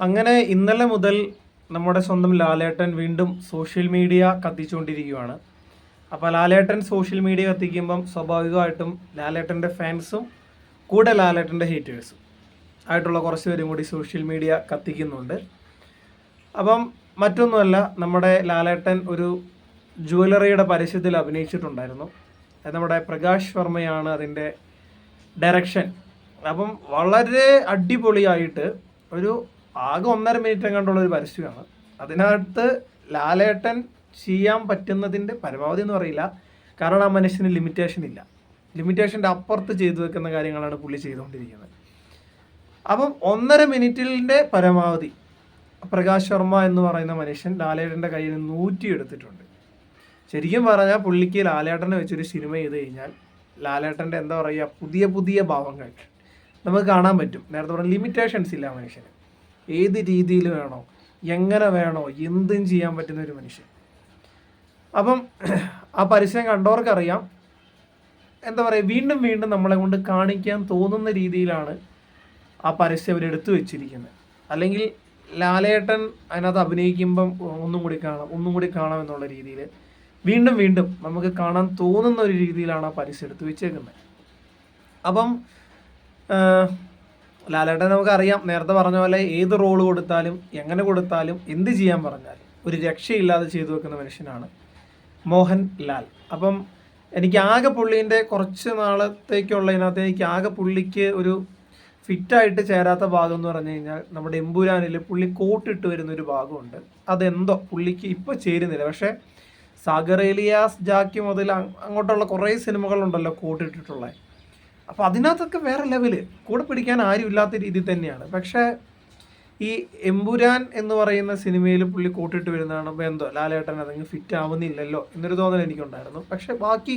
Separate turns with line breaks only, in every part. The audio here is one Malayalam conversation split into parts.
അങ്ങനെ ഇന്നലെ മുതൽ നമ്മുടെ സ്വന്തം ലാലേട്ടൻ വീണ്ടും സോഷ്യൽ മീഡിയ കത്തിച്ചുകൊണ്ടിരിക്കുകയാണ്. അപ്പോൾ ലാലേട്ടൻ സോഷ്യൽ മീഡിയ കത്തിക്കുമ്പം സ്വാഭാവികമായിട്ടും ലാലേട്ടന്റെ ഫാൻസും കൂടെ ലാലേട്ടന്റെ ഹേറ്റേഴ്സും ആയിട്ടുള്ള കുറച്ച് പേരും കൂടി സോഷ്യൽ മീഡിയ കത്തിക്കുന്നുണ്ട്. അപ്പം മറ്റൊന്നുമല്ല നമ്മുടെ ലാലേട്ടൻ ഒരു ജുവലറിയുടെ പരസ്യത്തിൽ അഭിനയിച്ചിട്ടുണ്ടായിരുന്നു. അത് നമ്മുടെ പ്രകാശ് വർമ്മയാണ് അതിന്റെ ഡയറക്ഷൻ. അപ്പം വളരെ അടിപൊളിയായിട്ട് ഒരു ആകെ ഒന്നര മിനിറ്റ് കണ്ടുള്ള ഒരു പരസ്യമാണ്. അതിനകത്ത് ലാലേട്ടൻ ചെയ്യാൻ പറ്റുന്നതിന്റെ പരമാവധി എന്ന് പറയില്ല. കാരണം ആ മനുഷ്യന് ലിമിറ്റേഷൻ ഇല്ല. ലിമിറ്റേഷന്റെ അപ്പുറത്ത് ചെയ്തു വെക്കുന്ന കാര്യങ്ങളാണ് പുള്ളി ചെയ്തുകൊണ്ടിരിക്കുന്നത്. അപ്പം ഒന്നര മിനിറ്റിന്റെ പരമാവധി പ്രകാശ് ശർമ്മ എന്ന് പറയുന്ന മനുഷ്യൻ ലാലേട്ടന്റെ കയ്യിൽ നിന്ന് നൂറ്റി എടുത്തിട്ടുണ്ട്. ശരിക്കും പറഞ്ഞാൽ പുള്ളിക്ക് ലാലേട്ടനെ വെച്ചൊരു സിനിമ ചെയ്ത് കഴിഞ്ഞാൽ ലാലേട്ടന്റെ എന്താ പറയുക പുതിയ പുതിയ ഭാവങ്ങൾ നമുക്ക് കാണാൻ പറ്റും. നേരത്തെ പറഞ്ഞ ലിമിറ്റേഷൻസ് ഇല്ല മനുഷ്യന്. ഏത് രീതിയിൽ വേണോ എങ്ങനെ വേണോ എന്തും ചെയ്യാൻ പറ്റുന്ന ഒരു മനുഷ്യൻ. അപ്പം ആ പരസ്യം കണ്ടവർക്കറിയാം. എന്താ പറയുക വീണ്ടും വീണ്ടും നമ്മളെ കൊണ്ട് കാണിക്കാൻ തോന്നുന്ന രീതിയിലാണ് ആ പരസ്യം അവർ എടുത്തു വെച്ചിരിക്കുന്നത്. അല്ലെങ്കിൽ ലാലേട്ടൻ അതിനകത്ത് അഭിനയിക്കുമ്പം ഒന്നും കൂടി കാണാം ഒന്നും കൂടി കാണാം എന്നുള്ള രീതിയിൽ വീണ്ടും വീണ്ടും നമുക്ക് കാണാൻ തോന്നുന്ന ഒരു രീതിയിലാണ് ആ പരസ്യം എടുത്തു വെച്ചേക്കുന്നത്. അപ്പം ലാലേട്ടൻ നമുക്കറിയാം. നേരത്തെ പറഞ്ഞ പോലെ ഏത് റോൾ കൊടുത്താലും എങ്ങനെ കൊടുത്താലും എന്ത് ചെയ്യാൻ പറഞ്ഞാലും ഒരു രക്ഷയില്ലാതെ ചെയ്തു വെക്കുന്ന മനുഷ്യനാണ് മോഹൻ ലാൽ. അപ്പം എനിക്ക് ആകെ പുള്ളീന്റെ കുറച്ച് നാളത്തേക്കുള്ള ഇതിനകത്ത് എനിക്ക് ആകെ പുള്ളിക്ക് ഒരു ഫിറ്റായിട്ട് ചേരാത്ത ഭാഗം എന്ന് പറഞ്ഞു കഴിഞ്ഞാൽ നമ്മുടെ എമ്പുരാനിൽ പുള്ളി കോട്ടിട്ട് വരുന്ന ഒരു ഭാഗമുണ്ട്. അതെന്തോ പുള്ളിക്ക് ഇപ്പോൾ ചേരുന്നില്ല. പക്ഷേ സാഗറേലിയാസ് ജാക്കി മുതൽ അങ്ങോട്ടുള്ള കുറേ സിനിമകളുണ്ടല്ലോ കോട്ടിട്ടിട്ടുള്ളത് അപ്പോൾ അതിനകത്തൊക്കെ വേറെ ലെവൽ. കൂടെ പിടിക്കാൻ ആരും ഇല്ലാത്ത രീതി തന്നെയാണ്. പക്ഷേ ഈ എമ്പുരാൻ എന്ന് പറയുന്ന സിനിമയിൽ പുള്ളി കൂട്ടിട്ട് വരുന്നതാണ്. എന്തോ ലാലേട്ടൻ അതെങ്കിലും ഫിറ്റ് ആവുന്നില്ലല്ലോ എന്നൊരു തോന്നൽ എനിക്കുണ്ടായിരുന്നു. പക്ഷെ ബാക്കി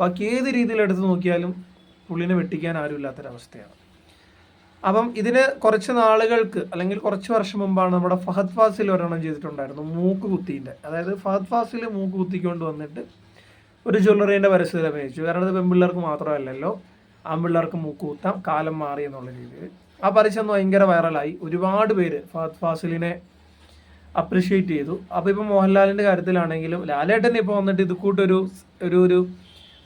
ബാക്കി ഏത് രീതിയിൽ എടുത്തു നോക്കിയാലും പുള്ളിനെ വെട്ടിക്കാൻ ആരും ഇല്ലാത്തൊരവസ്ഥയാണ്. അപ്പം ഇതിന് കുറച്ച് നാളുകൾക്ക് അല്ലെങ്കിൽ കുറച്ച് വർഷം മുമ്പാണ് നമ്മുടെ ഫഹദ് ഫാസിൽ ഒരെണ്ണം ചെയ്തിട്ടുണ്ടായിരുന്നു മൂക്ക് കുത്തീന്റെ അതായത് ഫഹദ് ഫാസിൽ മൂക്ക് കുത്തിക്കൊണ്ട് വന്നിട്ട് ഒരു ജ്വല്ലറീന്റെ പരസ്യത്തിൽ അഭിനയിച്ചു. കാരണം ഇത് പെൺപിള്ളേർക്ക് മാത്രമല്ലല്ലോ. ആൺപിള്ളേർക്ക് മൂക്കൂത്താം കുത്താം കാലം മാറി എന്നുള്ള രീതിയിൽ. ആ പരസ്യം ഭയങ്കര വൈറലായി. ഒരുപാട് പേര് ഫഹദ് ഫാസിലിനെ അപ്രിഷ്യേറ്റ് ചെയ്തു. അപ്പോൾ ഇപ്പോൾ മോഹൻലാലിന്റെ കാര്യത്തിലാണെങ്കിലും ലാലേട്ടൻ ഇപ്പോൾ വന്നിട്ട് ഇത് കൂട്ടൊരു ഒരു ഒരു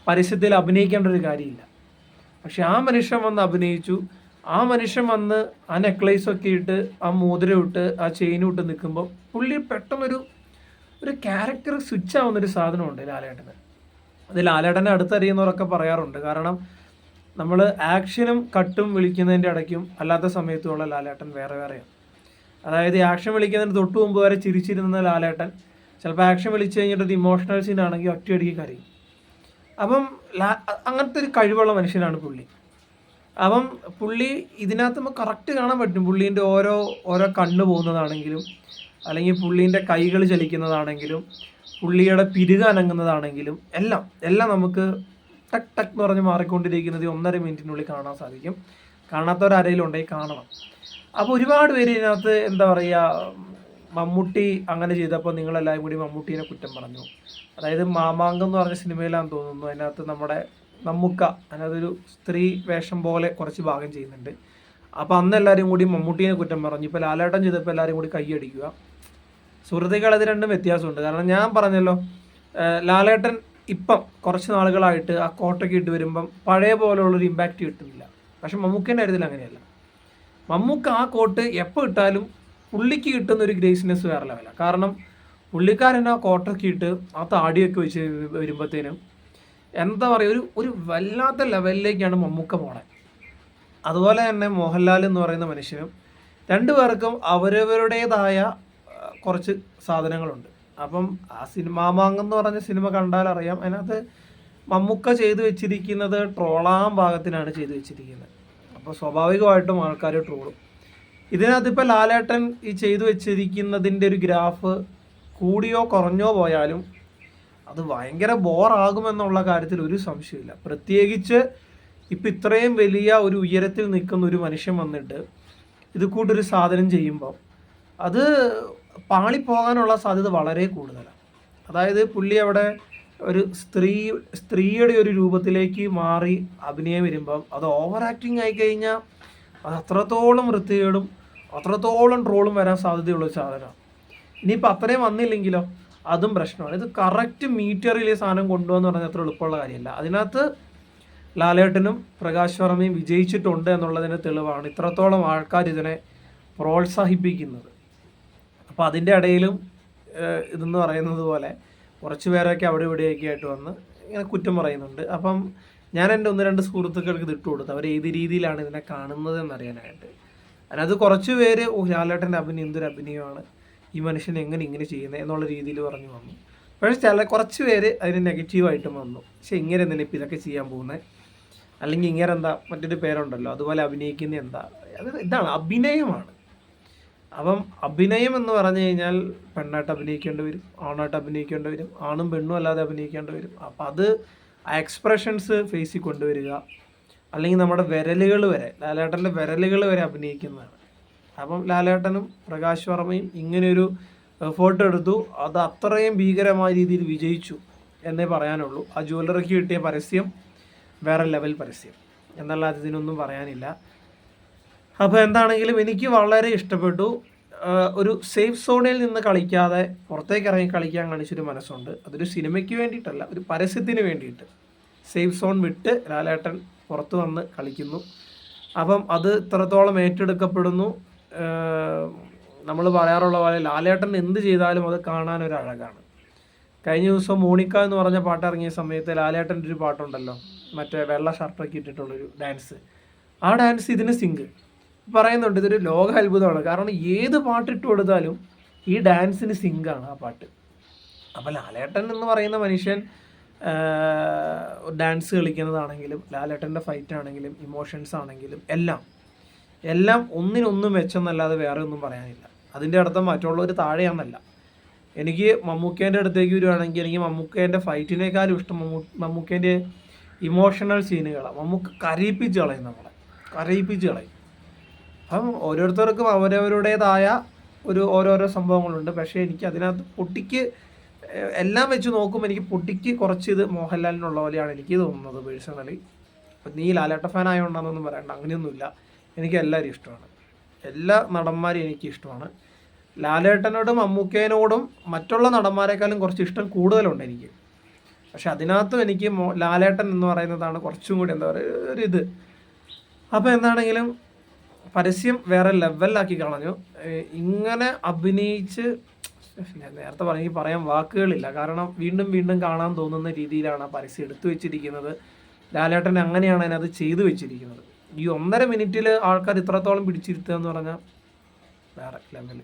പരസ്യത്തിൽ അഭിനയിക്കേണ്ട ഒരു കാര്യമില്ല. പക്ഷെ ആ മനുഷ്യൻ വന്ന് അഭിനയിച്ചു. ആ മനുഷ്യൻ വന്ന് ആ നെക്ലേസ് ഒക്കെ ഇട്ട് ആ മോതിരം ഇട്ട് ആ ചെയിനും ഇട്ട് നിൽക്കുമ്പോൾ പുള്ളി പെട്ടെന്നൊരു ഒരു ക്യാരക്ടർ സ്വിച്ച് ആവുന്നൊരു സാധനമുണ്ട് ലാലേട്ടന്. അത് ലാലേട്ടനെ അടുത്തറിയുന്നവരൊക്കെ പറയാറുണ്ട്. കാരണം നമ്മൾ ആക്ഷനും കട്ടും വിളിക്കുന്നതിന്റെ ഇടയ്ക്കും അല്ലാത്ത സമയത്തുമുള്ള ലാലേട്ടൻ വേറെ വേറെയാണ് അതായത് ആക്ഷൻ വിളിക്കുന്നതിന് തൊട്ട് മുമ്പ് വരെ ചിരിച്ചിരുന്ന ലാലേട്ടൻ ചിലപ്പോൾ ആക്ഷൻ വിളിച്ചു കഴിഞ്ഞിട്ട് ഒരു ഇമോഷണൽ സീൻ ആണെങ്കിൽ ഒറ്റയടിക്ക് കരയും. അപ്പം അങ്ങനത്തെ ഒരു കഴിവുള്ള മനുഷ്യനാണ് പുള്ളി. അപ്പം പുള്ളി ഇതിനകത്ത് നമുക്ക് കറക്റ്റ് കാണാൻ പറ്റും. പുള്ളീന്റെ ഓരോ ഓരോ കണ്ണ് പോകുന്നതാണെങ്കിലും അല്ലെങ്കിൽ പുള്ളീന്റെ കൈകൾ ചലിക്കുന്നതാണെങ്കിലും പുള്ളിയുടെ പിരുക അനങ്ങുന്നതാണെങ്കിലും എല്ലാം എല്ലാം നമുക്ക് ടക്ക് ടക് എന്ന് പറഞ്ഞ് മാറിക്കൊണ്ടിരിക്കുന്നത് ഒന്നര മിനിറ്റിനുള്ളിൽ കാണാൻ സാധിക്കും. കാണാത്തവരാരെങ്കിലും ഉണ്ടെങ്കിൽ കാണണം. അപ്പോൾ ഒരുപാട് പേര് ഇതിനകത്ത് എന്താ പറയുക മമ്മൂട്ടി അങ്ങനെ ചെയ്തപ്പോൾ നിങ്ങളെല്ലാവരും കൂടി മമ്മൂട്ടീനെ കുറ്റം പറഞ്ഞു. അതായത് മാമാങ്കം എന്ന് പറഞ്ഞ സിനിമയിലാണെന്ന് തോന്നുന്നു. അതിനകത്ത് നമ്മുടെ നമ്മുക്ക അതിനകത്തൊരു സ്ത്രീ വേഷം പോലെ കുറച്ച് ഭാഗം ചെയ്യുന്നുണ്ട്. അപ്പോൾ അന്ന് എല്ലാവരും കൂടി മമ്മൂട്ടീനെ കുറ്റം പറഞ്ഞു. ഇപ്പോൾ ലാലേട്ടൻ ചെയ്തപ്പോൾ എല്ലാവരും കൂടി കൈയടിക്കുക സുഹൃത്തുക്കൾ അത് രണ്ടും വ്യത്യാസമുണ്ട്. കാരണം ഞാൻ പറഞ്ഞല്ലോ ലാലേട്ടൻ ഇപ്പം കുറച്ച് നാളുകളായിട്ട് ആ കോട്ടയ്ക്ക് ഇട്ട് വരുമ്പം പഴയ പോലെയുള്ളൊരു ഇമ്പാക്റ്റ് കിട്ടുന്നില്ല. പക്ഷെ മമ്മൂക്കേന്റെ കാര്യത്തിൽ അങ്ങനെയല്ല. മമ്മൂക്ക് ആ കോട്ട് എപ്പോൾ ഇട്ടാലും പുള്ളിക്ക് കിട്ടുന്ന ഒരു ഗ്രേസിനെസ് വേറെ ലെവലാണ് കാരണം പുള്ളിക്കാരൻ ആ കോട്ടൊക്കെ ഇട്ട് ആ താടിയൊക്കെ വെച്ച് വരുമ്പോഴത്തേനും എന്താ പറയുക ഒരു ഒരു വല്ലാത്ത ലെവലിലേക്കാണ് മമ്മൂക്ക പോണേ. അതുപോലെ തന്നെ മോഹൻലാൽ എന്ന് പറയുന്ന മനുഷ്യനും രണ്ടുപേർക്കും അവരവരുടേതായ കുറച്ച് സാധനങ്ങളുണ്ട്. അപ്പം ആ സിനിമ മാമാങ്കം എന്ന് പറഞ്ഞ സിനിമ കണ്ടാൽ അറിയാം. അതിനകത്ത് മമ്മൂക്ക ചെയ്തു വെച്ചിരിക്കുന്നത് ട്രോളാം ഭാഗത്തിനാണ് ചെയ്തു വെച്ചിരിക്കുന്നത്. അപ്പോൾ സ്വാഭാവികമായിട്ടും ആൾക്കാർ ട്രോളും. ഇതിനകത്ത് ഇപ്പോൾ ലാലേട്ടൻ ഈ ചെയ്തു വെച്ചിരിക്കുന്നതിന്റെ ഒരു ഗ്രാഫ് കൂടിയോ കുറഞ്ഞോ പോയാലും അത് ഭയങ്കര ബോറാകുമെന്നുള്ള കാര്യത്തിൽ ഒരു സംശയമില്ല പ്രത്യേകിച്ച് ഇപ്പം ഇത്രയും വലിയ ഒരു ഉയരത്തിൽ നിൽക്കുന്ന ഒരു മനുഷ്യൻ വന്നിട്ട് ഇത് കൂട്ടൊരു സാധനം ചെയ്യുമ്പോൾ അത് പാളിപ്പോകാനുള്ള സാധ്യത വളരെ കൂടുതലാണ്. അതായത് പുള്ളി അവിടെ ഒരു സ്ത്രീ സ്ത്രീയുടെ ഒരു രൂപത്തിലേക്ക് മാറി അഭിനയം വരുമ്പം അത് ഓവർ ആക്ടിങ് ആയി കഴിഞ്ഞാൽ അത് അത്രത്തോളം വൃത്തികേടും അത്രത്തോളം ട്രോളും വരാൻ സാധ്യതയുള്ള സാധനമാണ്. ഇനിയിപ്പോൾ അത്രയും വന്നില്ലെങ്കിലോ അതും പ്രശ്നമാണ്. ഇത് കറക്റ്റ് മീറ്ററിൽ സാധനം കൊണ്ടുവന്ന് പറഞ്ഞാൽ അത്ര എളുപ്പമുള്ള കാര്യമല്ല. അതിനകത്ത് ലാലേട്ടനും പ്രകാശ് വർമ്മയും വിജയിച്ചിട്ടുണ്ട് എന്നുള്ളതിന് തെളിവാണ് ഇത്രത്തോളം ആൾക്കാർ ഇതിനെ പ്രോത്സാഹിപ്പിക്കുന്നത്. അപ്പോൾ അതിന്റെ ഇടയിലും ഇതെന്ന് പറയുന്നത് പോലെ കുറച്ച് പേരൊക്കെ അവിടെ ഇവിടെയൊക്കെ ആയിട്ട് വന്ന് ഇങ്ങനെ കുറ്റം പറയുന്നുണ്ട്. അപ്പം ഞാൻ എന്റെ ഒന്ന് രണ്ട് സുഹൃത്തുക്കൾക്ക് ഇതിട്ട് കൊടുത്തു അവർ ഏത് രീതിയിലാണ് ഇതിനെ കാണുന്നത് എന്നറിയാനായിട്ട് അതിനകത്ത് കുറച്ച് പേര് ഓ ലാലേട്ടന്റെ അഭിനയം എന്തൊരു അഭിനയമാണ് ഈ മനുഷ്യൻ എങ്ങനെ ഇങ്ങനെ ചെയ്യുന്നത് എന്നുള്ള രീതിയിൽ പറഞ്ഞു വന്നു. പക്ഷേ ചില കുറച്ച് പേര് അതിന് നെഗറ്റീവായിട്ടും വന്നു. പക്ഷെ ഇങ്ങനെ എന്തിനാ ഇപ്പം ഇതൊക്കെ ചെയ്യാൻ പോകുന്നത് അല്ലെങ്കിൽ ഇങ്ങനെ എന്താ മറ്റൊരു പേരുണ്ടല്ലോ അതുപോലെ അഭിനയിക്കുന്ന എന്താ അത് ഇതാണ് അഭിനയമാണ്. അപ്പം അഭിനയം എന്ന് പറഞ്ഞു കഴിഞ്ഞാൽ പെണ്ണായിട്ട് അഭിനയിക്കേണ്ടി വരും ആണായിട്ട് അഭിനയിക്കേണ്ടി വരും ആണും പെണ്ണും അല്ലാതെ അഭിനയിക്കേണ്ടി വരും. അപ്പം അത് ആ എക്സ്പ്രഷൻസ് ഫേസിൽ കൊണ്ടുവരിക. അല്ലെങ്കിൽ നമ്മുടെ വിരലുകൾ വരെ ലാലേട്ടന്റെ വിരലുകൾ വരെ അഭിനയിക്കുന്നതാണ്. അപ്പം ലാലേട്ടനും പ്രകാശ് വർമ്മയും ഇങ്ങനെയൊരു എഫേർട്ട് എടുത്തു. അത് അത്രയും ഭീകരമായ രീതിയിൽ വിജയിച്ചു എന്നേ പറയാനുള്ളൂ. ആ ജ്വല്ലറിക്ക് കിട്ടിയ പരസ്യം വേറെ ലെവൽ പരസ്യം. എന്നല്ലാതെ ഇതിനൊന്നും പറയാനില്ല. അപ്പോൾ എന്താണെങ്കിലും എനിക്ക് വളരെ ഇഷ്ടപ്പെട്ടു. ഒരു സേഫ് സോണിൽ നിന്ന് കളിക്കാതെ പുറത്തേക്ക് ഇറങ്ങി കളിക്കാൻ കാണിച്ചൊരു മനസ്സുണ്ട്. അതൊരു സിനിമയ്ക്ക് വേണ്ടിയിട്ടല്ല ഒരു പരസ്യത്തിന് വേണ്ടിയിട്ട്. സേഫ് സോൺ വിട്ട് ലാലേട്ടൻ പുറത്ത് വന്ന് കളിക്കുന്നു. അപ്പം അത് ഇത്രത്തോളം ഏറ്റെടുക്കപ്പെടുന്നു. നമ്മൾ പറയാറുള്ള പോലെ ലാലേട്ടൻ എന്ത് ചെയ്താലും അത് കാണാൻ ഒരു അഴകാണ്. കഴിഞ്ഞ ദിവസം മോണിക്ക എന്ന് പറഞ്ഞ പാട്ട് ഇറങ്ങിയ സമയത്ത് ലാലേട്ടന്റെ ഒരു പാട്ടുണ്ടല്ലോ മറ്റേ വെള്ള ഷർട്ടൊക്കെ ഇട്ടിട്ടുള്ളൊരു ഡാൻസ്. ആ ഡാൻസ് ഇതിന് സിങ്ക്. പറയുന്നുണ്ട് ഇതൊരു ലോക അത്ഭുതമാണ് കാരണം ഏത് പാട്ടിട്ട് കൊടുത്താലും ഈ ഡാൻസിന് സിങ്കാണ് ആ പാട്ട്. അപ്പോൾ ലാലേട്ടൻ എന്ന് പറയുന്ന മനുഷ്യൻ ഡാൻസ് കളിക്കുന്നതാണെങ്കിലും ലാലേട്ടന്റെ ഫൈറ്റ് ആണെങ്കിലും ഇമോഷൻസ് ആണെങ്കിലും എല്ലാം എല്ലാം ഒന്നിനൊന്നും വെച്ചെന്നല്ലാതെ വേറെ ഒന്നും പറയാനില്ല. അതിന്റെ അർത്ഥം മറ്റുള്ളവർ താഴെയാണെന്നല്ല. എനിക്ക് മമ്മൂക്കേന്റെ അടുത്തേക്ക് വരുവാണെങ്കിൽ എനിക്ക് മമ്മൂക്കേന്റെ ഫൈറ്റിനേക്കാളും ഇഷ്ടം മമ്മൂ മമ്മൂക്കേന്റെ ഇമോഷണൽ സീനുകളാണ്. മമ്മൂക്ക് കരയിപ്പിച്ച് കളയും നമ്മളെ. കരയിപ്പിച്ച് കളയും. അപ്പം ഓരോരുത്തർക്കും അവരവരുടേതായ ഒരു ഓരോരോ സംഭവങ്ങളുണ്ട്. പക്ഷേ എനിക്ക് അതിനകത്ത് പൊട്ടിക്ക് എല്ലാം വെച്ച് നോക്കുമ്പോൾ എനിക്ക് പൊട്ടിക്ക് കുറച്ച് ഇത് മോഹൻലാലിനുള്ള പോലെയാണ് എനിക്ക് തോന്നുന്നത് പേഴ്സണലി. അപ്പം നീ ലാലേട്ട ഫാൻ ആയതുകൊണ്ടാണെന്നൊന്നും പറയണ്ട. അങ്ങനെയൊന്നുമില്ല. എനിക്ക് എല്ലാവരും ഇഷ്ടമാണ്. എല്ലാ നടന്മാരെയും എനിക്ക് ഇഷ്ടമാണ്. ലാലേട്ടനോടും മമ്മൂക്കേനോടും മറ്റുള്ള നടന്മാരെക്കാളും കുറച്ച് ഇഷ്ടം കൂടുതലുണ്ട് എനിക്ക്. പക്ഷെ അതിനകത്തും എനിക്ക് ലാലേട്ടൻ എന്ന് പറയുന്നതാണ് കുറച്ചും കൂടി എന്താ പറയുക ഒരു ഇത്. അപ്പോൾ എന്താണെങ്കിലും പരസ്യം വേറെ ലെവലിലാക്കി കളഞ്ഞു. ഇങ്ങനെ അഭിനയിച്ച് ഞാൻ നേരത്തെ പറഞ്ഞ പറയാൻ വാക്കുകളില്ല. കാരണം വീണ്ടും വീണ്ടും കാണാൻ തോന്നുന്ന രീതിയിലാണ് ആ പരസ്യം എടുത്തു വെച്ചിരിക്കുന്നത്. ലാലേട്ടൻ അങ്ങനെയാണ് അതിനകത്ത് ചെയ്തു വെച്ചിരിക്കുന്നത്. ഈ ഒന്നര മിനിറ്റിൽ ആൾക്കാർ ഇത്രത്തോളം പിടിച്ചിരുത്തുക എന്ന് പറഞ്ഞാൽ വേറെ ലെവൽ